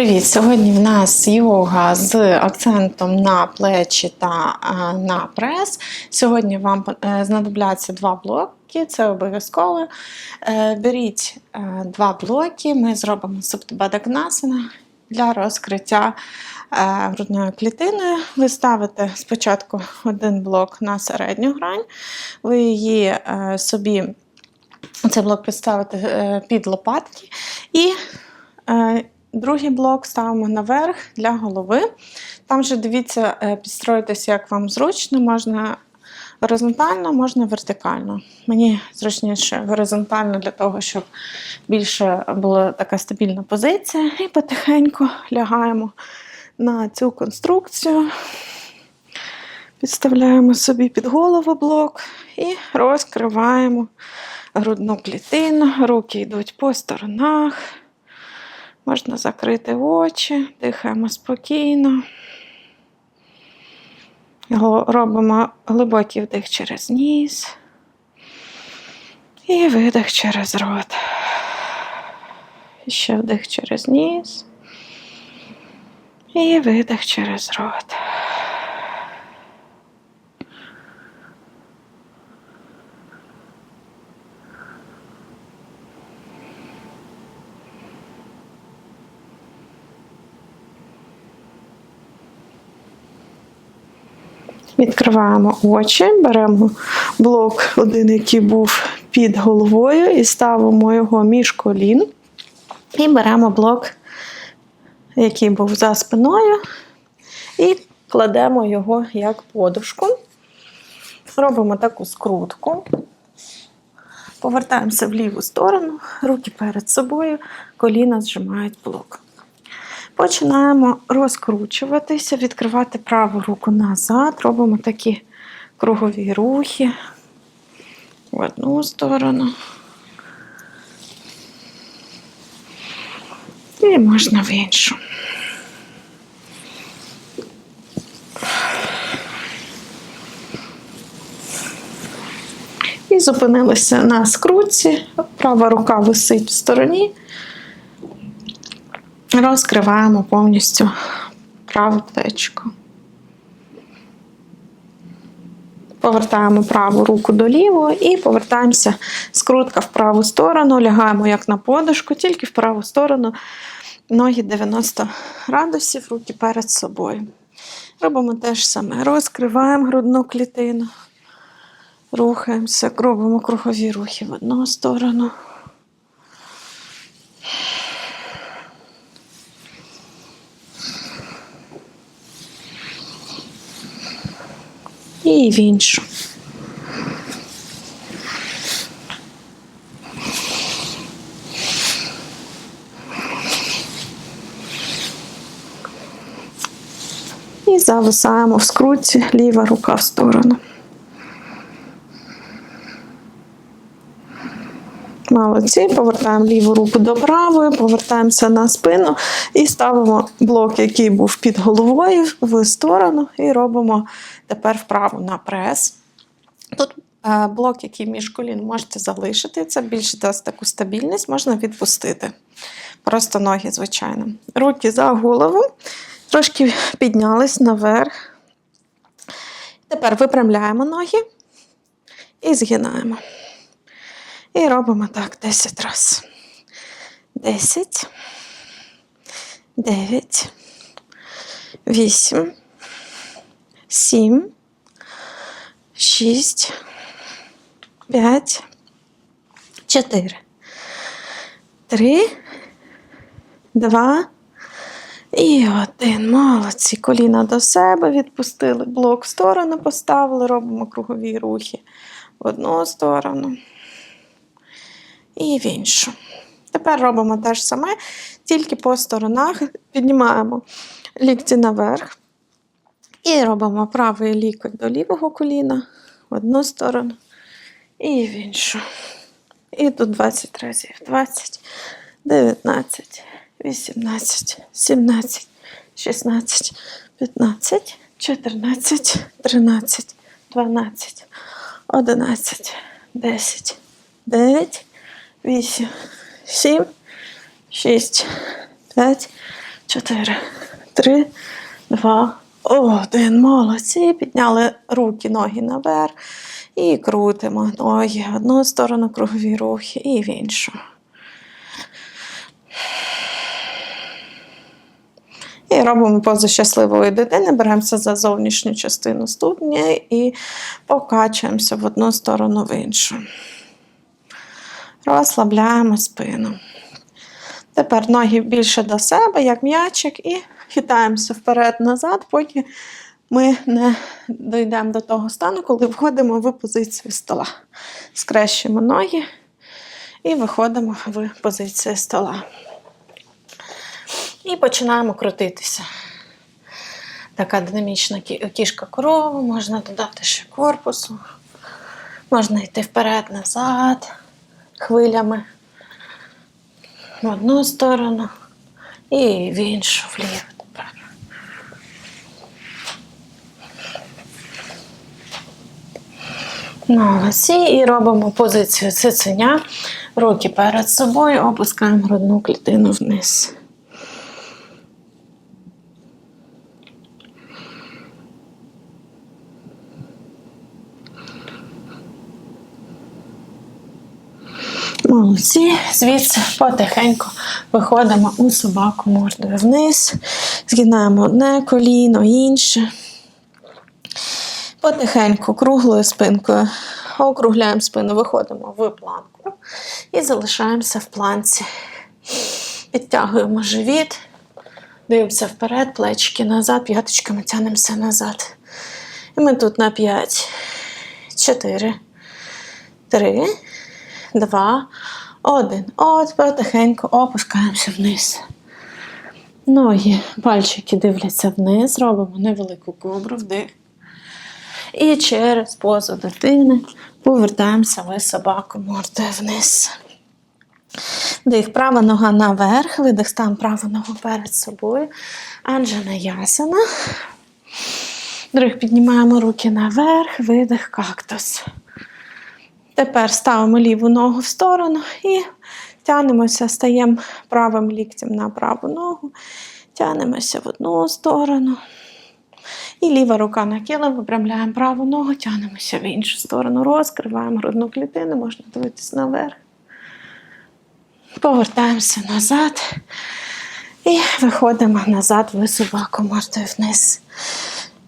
Привіт! Сьогодні в нас йога з акцентом на плечі та е, на прес. Сьогодні вам е, знадобляться два блоки, це обов'язково. Е, Беріть два блоки, ми зробимо суптабадаганасана для розкриття грудною клітиною. Ви ставите спочатку один блок на середню грань, ви її собі. Цей блок підставити е, під лопатки і другий блок ставимо наверх для голови. Там вже дивіться, е, підстроїтися, як вам зручно, можна горизонтально, можна вертикально. Мені зручніше горизонтально для того, щоб більше була така стабільна позиція. І потихеньку лягаємо на цю конструкцію. Підставляємо собі під голову блок і розкриваємо грудну клітину, руки йдуть по сторонах. Можна закрити очі, дихаємо спокійно. Робимо глибокий вдих через ніс і видих через рот. Ще вдих через ніс. І видих через рот. Відкриваємо очі, беремо блок, один, який був під головою, і ставимо його між колін. І беремо блок, який був за спиною, і кладемо його як подушку. Робимо таку скрутку. Повертаємося в ліву сторону, руки перед собою, коліна зжимають блок. Починаємо розкручуватися, відкривати праву руку назад, робимо такі кругові рухи в одну сторону. І можна в іншу. І зупинилися на скрутці. Права рука висить в стороні. Розкриваємо повністю праве плечко. Повертаємо праву руку до лівої і повертаємося скрутка в праву сторону, лягаємо як на подушку, тільки в праву сторону, ноги 90 градусів, руки перед собою. Робимо те ж саме. Розкриваємо грудну клітину, рухаємося, робимо кругові рухи в одну сторону. І в іншу. І зависаємо в скрутці, ліва рука в сторону. Молодці, повертаємо ліву руку до правої, повертаємося на спину і ставимо блок, який був під головою, в сторону, і робимо тепер вправо на прес. Тут е, блок, який між колін, можете залишити. Це більше дасть таку стабільність, можна відпустити. Просто ноги, звичайно. Руки за голову, трошки піднялись наверх. Тепер випрямляємо ноги і згинаємо. І робимо так 10 разів. 10, 9, 8, 7, 6, 5, 4, 3, 2 і один. Молодці. Коліна до себе відпустили. Блок в сторону поставили, робимо кругові рухи в одну сторону і в іншу. Тепер робимо те ж саме, тільки по сторонах піднімаємо лікті наверх і робимо правий лікоть до лівого коліна в одну сторону і в іншу. І тут 20 разів. 20, 19, 18, 17, 16, 15, 14, 13, 12, 11, 10, 9, 8, 7, 6, 5, чотири, три, два, один. Молодці. Підняли руки, ноги наверх. І крутимо ноги в одну сторону кругові рухи і в іншу. І робимо позу щасливої дитини, беремося за зовнішню частину ступня і покачуємося в одну сторону в іншу. Розслабляємо спину. Тепер ноги більше до себе, як м'ячик, і хитаємося вперед-назад, поки ми не дійдемо до того стану, коли входимо в позицію стола. Скрещуємо ноги і виходимо в позицію стола. І починаємо крутитися. Така динамічна кішка корова, можна додати ще корпусу, можна йти вперед-назад, хвилями в одну сторону і в іншу вліво тепер. Молодці. І робимо позицію циценя. Руки перед собою, опускаємо грудну клітину вниз. Молодці. Звідси потихеньку виходимо у собаку мордою вниз, згинаємо одне коліно, інше. Потихеньку круглою спинкою округляємо спину, виходимо в планку і залишаємося в планці. Підтягуємо живіт, дивимося вперед, плечики назад, п'яточками тягнемося назад. І ми тут на 5, 4, 3, 2, 1. От потихеньку опускаємося вниз. Ноги, пальчики дивляться вниз, робимо невелику кобру, вдих. І через позу дитини повертаємося в собаку мордою вниз. Вдих, права нога наверх, видих, стан праву ногу перед собою. Анджана ясана. Вдих, піднімаємо руки наверх, видих, кактус. Тепер ставимо ліву ногу в сторону і тягнемося, стаємо правим ліктем на праву ногу, тягнемося в одну сторону. І ліва рука на килим, випрямляємо праву ногу, тягнемося в іншу сторону, розкриваємо грудну клітину, можна дивитися наверх. Повертаємося назад і виходимо назад в собаку мордою вниз.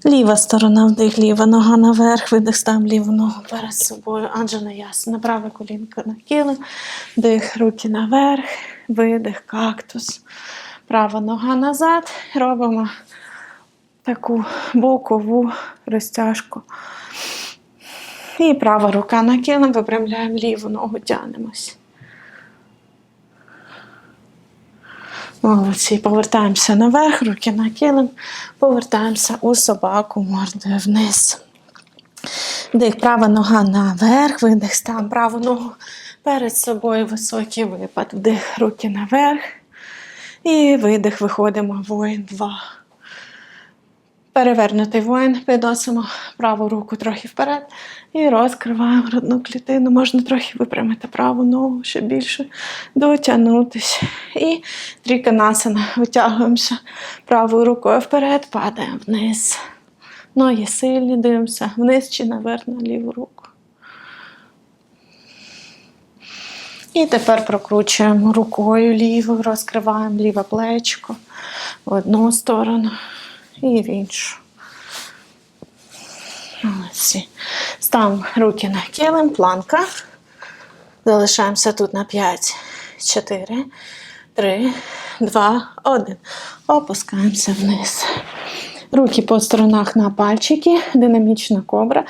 Ліва сторона вдих, ліва нога наверх, видих, ставимо ліву ногу перед собою. Анджана ясна, праве колінко на килим, вдих, руки наверх, видих, кактус. Права нога назад. Робимо таку бокову розтяжку. І права рука на килим, випрямляємо ліву ногу, тягнемось. Молодці, повертаємося наверх, руки на килим, повертаємося у собаку мордою вниз. Вдих, права нога наверх, видих, стан праву ногу перед собою високий випад. Вдих, руки наверх. І видих, виходимо, воїн 2. Перевернутий воїн, підносимо праву руку трохи вперед і розкриваємо грудну клітину. Можна трохи випрямити праву ногу ще більше, дотягнутися. І тріканасана. Витягуємося правою рукою вперед, падаємо вниз. Ноги сильні, дивимося вниз чи наверх на ліву руку. І тепер прокручуємо рукою лівою, розкриваємо ліве плечко в одну сторону і в іншу. Молодці. Ставимо руки на килим, планка. Залишаємося тут на 5, 4, 3, 2, 1. Опускаємося вниз. Руки по сторонах на пальчики, динамічна кобра.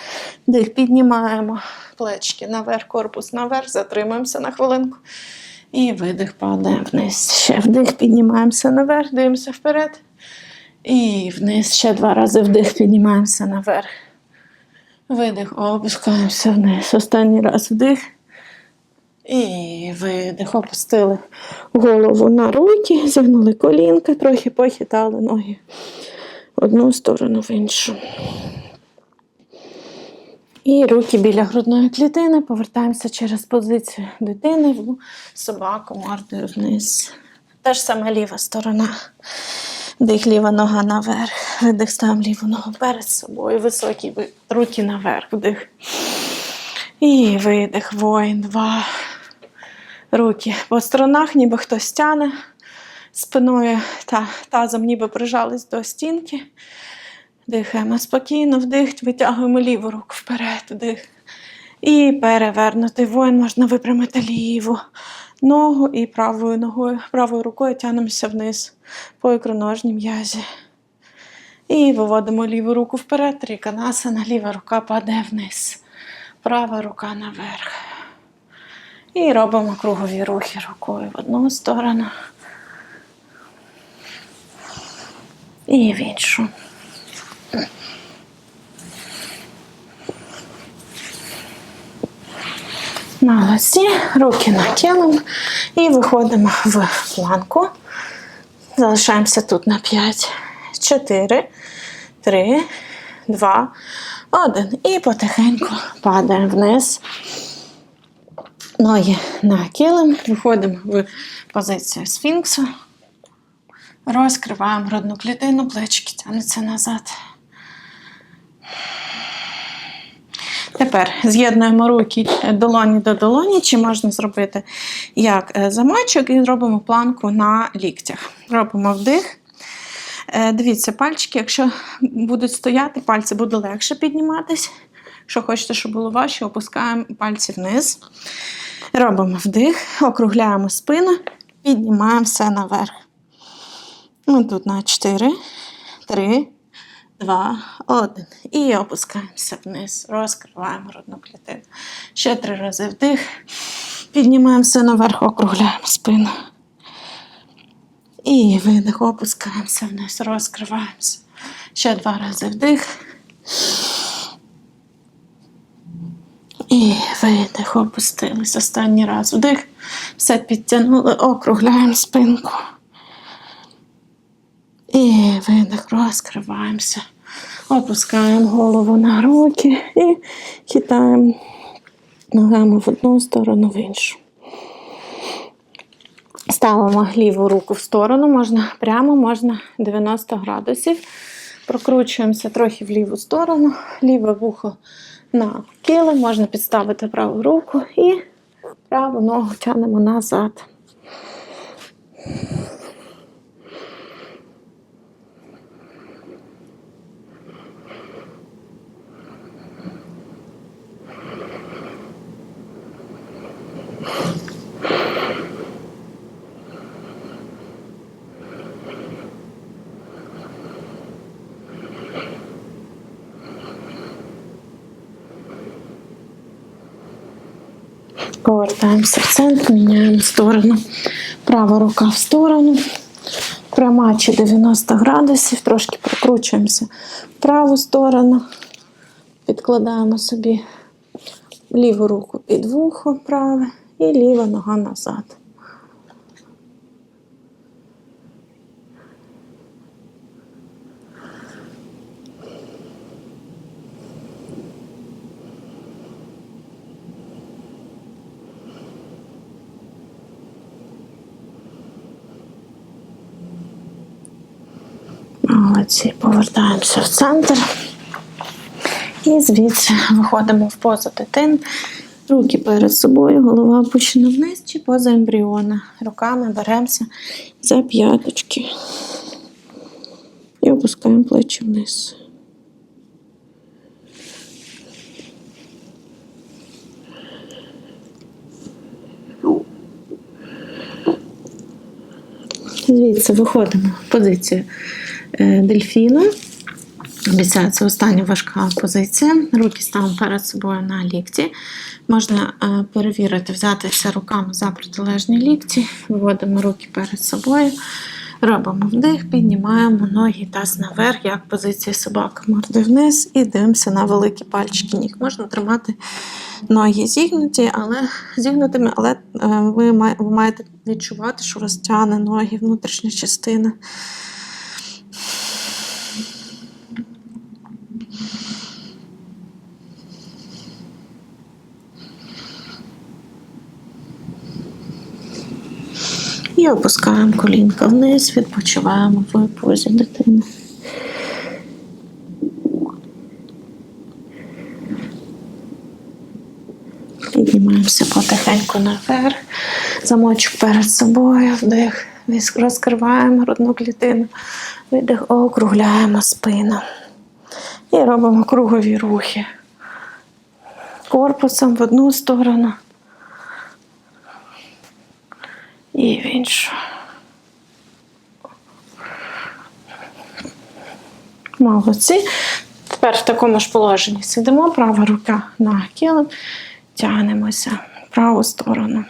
Дих піднімаємо плечки наверх, корпус наверх, затримуємося на хвилинку. І видих падає вниз. Ще вдих, піднімаємося наверх, дивимося вперед. І вниз. Ще два рази вдих, піднімаємося наверх. Видих, опускаємося вниз. Останній раз вдих. І видих, опустили голову на руки, зігнули колінка, трохи похитали ноги в одну сторону в іншу. І руки біля грудної клітини повертаємося через позицію дитини в собаку мордою вниз. Те ж саме ліва сторона. Вдих, ліва нога наверх. Видих, ставимо ліву ногу перед собою. Високий руки наверх. Вдих. І видих. Воїн. Два. Руки по сторонах, ніби хтось тяне. Спиною та тазом ніби прижались до стінки. Дихаємо спокійно, вдих, витягуємо ліву руку вперед, вдих. І перевернутий воїн можна випрямити ліву ногу і правою ногою, правою рукою тягнемося вниз по ікроножній м'язі. І виводимо ліву руку вперед, тріканасана, ліва рука падає вниз, права рука наверх. І робимо кругові рухи рукою в одну сторону. І в іншу. Молодці, руки на килим і виходимо в планку. Залишаємося тут на 5, 4, 3, 2, 1. І потихеньку падаємо вниз. Ноги на килим. Виходимо в позицію сфінксу. Розкриваємо грудну клітину, плечики тягнуться назад. Тепер з'єднуємо руки е, долоні до долоні, чи можна зробити як е, замочок, і робимо планку на ліктях. Робимо вдих. Е, Дивіться, пальчики, якщо будуть стояти, пальці буде легше підніматись. Якщо хочете, щоб було важче, опускаємо пальці вниз. Робимо вдих, округляємо спину, піднімаємо все наверх. Ми тут на 4, 3, Два, один. І опускаємося вниз. Розкриваємо грудну клітину. Ще три рази вдих. Піднімаємося наверх, округляємо спину. І видих, опускаємося вниз, розкриваємося. Ще два рази вдих. І видих, опустились. Останній раз вдих. Все підтягнули, округляємо спинку. І видих, розкриваємося. Опускаємо голову на руки і хитаємо ногами в одну сторону, в іншу. Ставимо ліву руку в сторону, можна прямо, можна 90 градусів. Прокручуємося трохи в ліву сторону, ліве вухо на килим, можна підставити праву руку і праву ногу тягнемо назад. Повертаємося в центр, міняємо сторону. Права рука в сторону. Пряма чи 90 градусів, трошки прокручуємося в праву сторону. Підкладаємо собі ліву руку під вухо праве і ліва нога назад. Молодці, повертаємося в центр. І звідси виходимо в позу дитин. Руки перед собою, голова опущена вниз чи поза ембріона. Руками беремося за п'яточки. І опускаємо плечі вниз. Звідси виходимо в позицію е, дельфіну. Обіцяю, це остання важка позиція. Руки ставимо перед собою на лікті. Можна е, перевірити, взятися руками за протилежні лікті, виводимо руки перед собою, робимо вдих, піднімаємо ноги таз наверх, як позиція собака морди вниз, і дивимося на великі пальчики ніг. Можна тримати ноги зігнуті, але зігнутими, але е, ви маєте відчувати, що розтягне ноги, внутрішня частина. І опускаємо колінка вниз, відпочиваємо в позі дитини. Піднімаємося потихеньку наверх, замочок перед собою, вдих, розкриваємо грудну клітину, видих, округляємо спину. І робимо кругові рухи. Корпусом в одну сторону і в іншу. Молодці. Тепер в такому ж положенні сидимо, права рука на килим, тягнемося в праву сторону.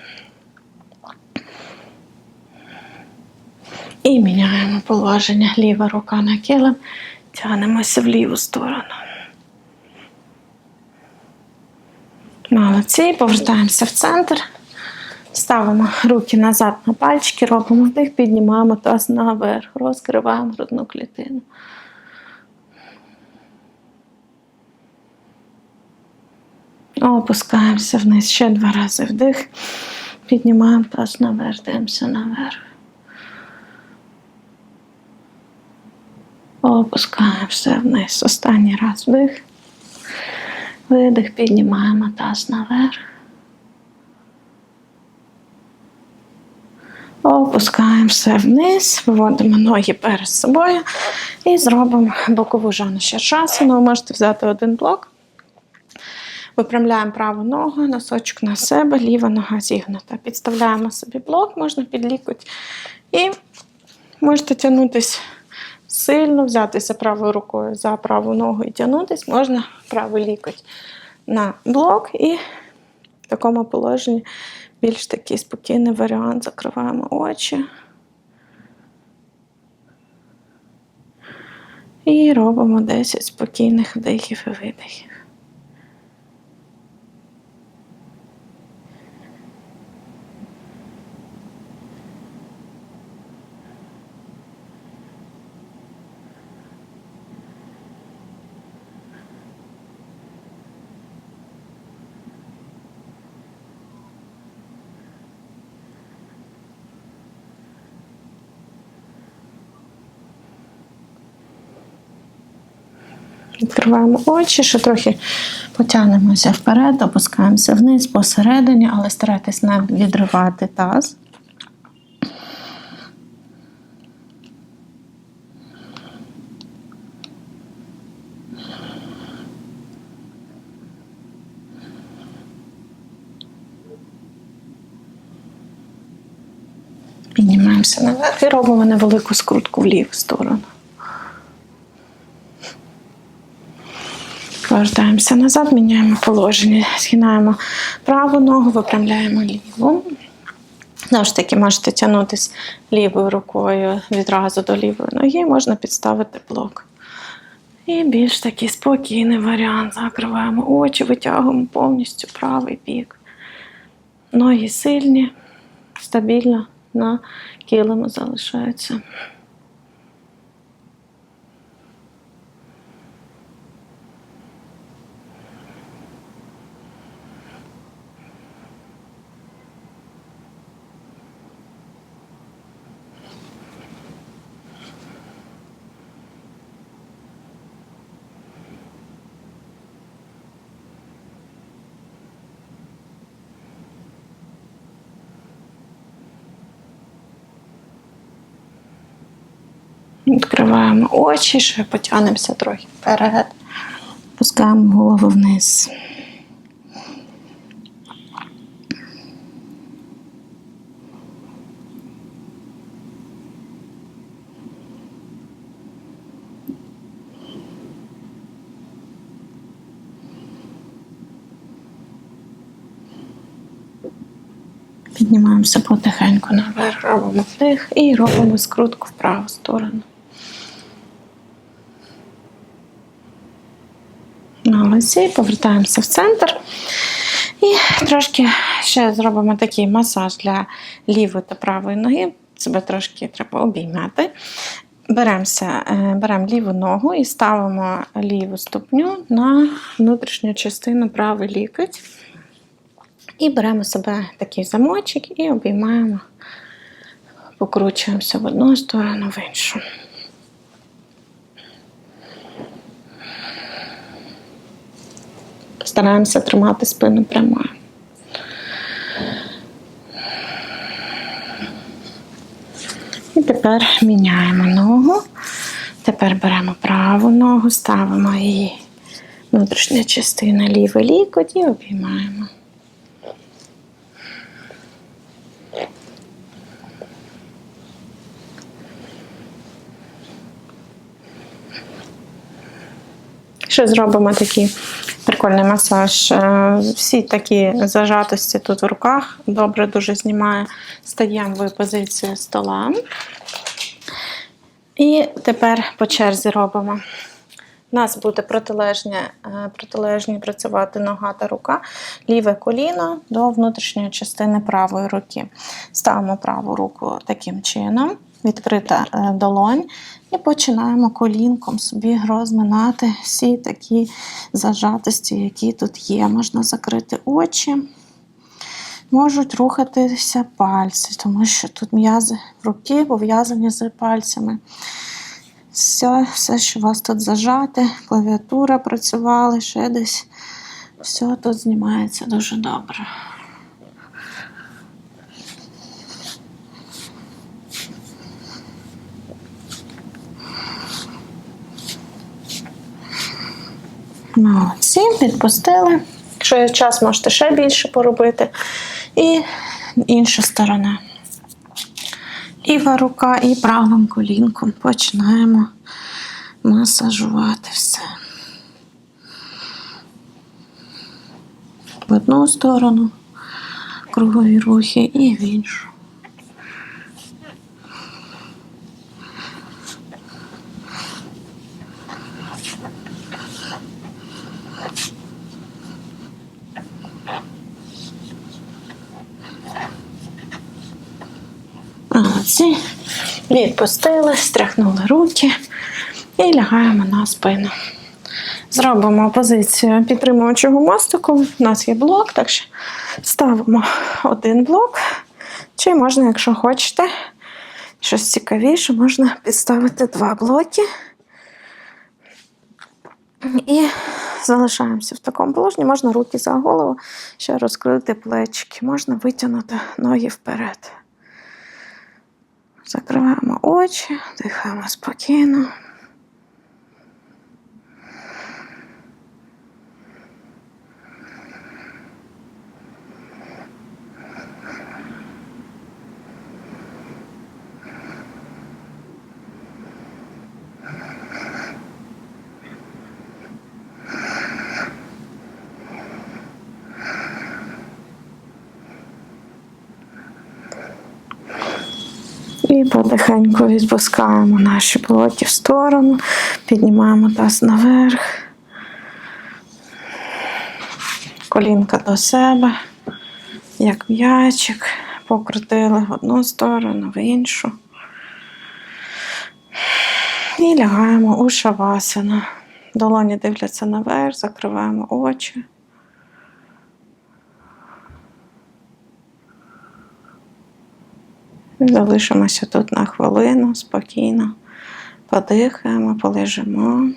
І міняємо положення. Ліва рука на килим, тягнемося в ліву сторону. Молодці, повертаємося в центр. Ставимо руки назад на пальчики, робимо вдих, піднімаємо таз наверх, розкриваємо грудну клітину. Опускаємося вниз ще два рази вдих. Піднімаємо таз наверх, дивимося наверх. Опускаємося вниз. Останній раз вдих. Видих, піднімаємо таз наверх. Опускаємося вниз, виводимо ноги перед собою і зробимо бокову жану шершасану. Ви можете взяти один блок. Випрямляємо праву ногу, носочок на себе, ліва нога зігнута. Підставляємо собі блок, можна під лікоть. І можете тягнутися сильно, взятися правою рукою за праву ногу і тягнутися, можна правий лікоть на блок і в такому положенні більш такий спокійний варіант. Закриваємо очі. І робимо 10 спокійних вдихів і видихів. Відкриваємо очі, ще трохи потягнемося вперед, опускаємося вниз посередині, але старайтесь не відривати таз. Піднімаємося наверх і робимо невелику скрутку в ліву сторону. Повертаємося назад, міняємо положення, згинаємо праву ногу, випрямляємо ліву. Знову ж таки, можете тягнутися лівою рукою відразу до лівої ноги, можна підставити блок. І більш такий спокійний варіант. Закриваємо очі, витягуємо повністю правий бік. Ноги сильні, стабільно на килиму залишаються. Відкриваємо очі, ще потягнемося трохи вперед. Пускаємо голову вниз. Піднімаємося потихеньку наверх, робимо вдих і робимо скрутку в праву сторону. Молодці, повертаємося в центр. І трошки ще зробимо такий масаж для лівої та правої ноги. Себе трошки треба обіймати. Беремося, е, беремо ліву ногу і ставимо ліву ступню на внутрішню частину правий лікоть. І беремо себе такий замочок і обіймаємо покручуємося в одну сторону, в іншу. Стараємося тримати спину прямою. І тепер міняємо ногу. Тепер беремо праву ногу, ставимо її внутрішня частина лівий лікоть і обіймаємо. Ще зробимо такий прикольний масаж. Е, Всі такі зажатості тут в руках добре дуже знімає. Стаємо в позицію стола. І тепер по черзі робимо. У нас буде протилежні, е, протилежні працювати нога та рука, ліве коліно до внутрішньої частини правої руки. Ставимо праву руку таким чином, відкрита е, долонь, і починаємо колінком собі розминати всі такі зажатості, які тут є. Можна закрити очі. Можуть рухатися пальці, тому що тут м'язи руки пов'язані з пальцями. Все, все, що у вас тут зажате, клавіатура працювала, ще десь. Все тут знімається дуже добре. Молодці, відпустили. Якщо є час, можете ще більше поробити. І інша сторона. Ліва рука і правим колінком починаємо масажувати все. В одну сторону кругові рухи і в іншу. Молодці. Відпустили, стряхнули руки і лягаємо на спину. Зробимо позицію підтримуючого мостику. У нас є блок, так що ставимо один блок. Чи можна, якщо хочете, щось цікавіше, можна підставити два блоки. І залишаємося в такому положенні. Можна руки за голову, ще розкрити плечики, можна витягнути ноги вперед. Закриваємо очі, дихаємо спокійно. І потихеньку відпускаємо наші плоті в сторону, піднімаємо таз наверх, колінка до себе, як м'ячик, покрутили в одну сторону, в іншу. І лягаємо у шавасану. Долоні дивляться наверх, закриваємо очі. Залишимося тут на хвилину, спокійно подихаємо, полежимо.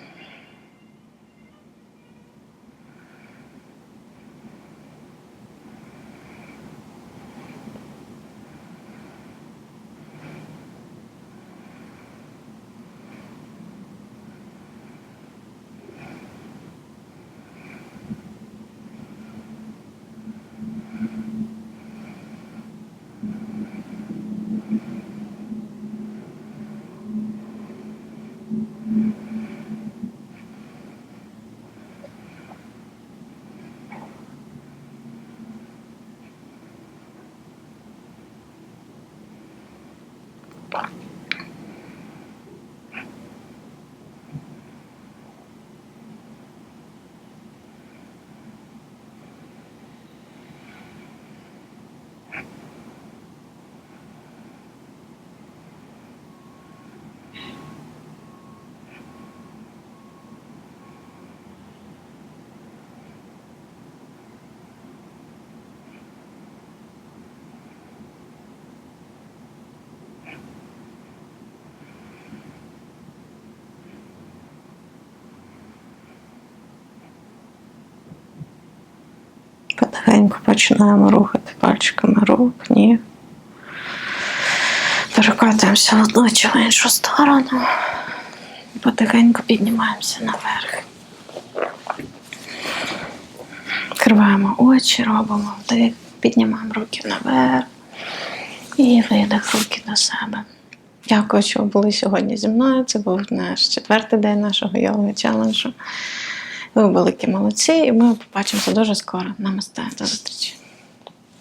Легенько починаємо рухати пальчиками рук, ніг. Перекатуємося в одну чи в іншу сторону. Потихеньку піднімаємося наверх. Відкриваємо очі, робимо вдих, піднімаємо руки наверх і видих руки до себе. Дякую, що ви були сьогодні зі мною. Це був наш четвертий день нашого йоги челенджу. Ви великі молодці, і ми побачимося дуже скоро. Намасте. До зустрічі.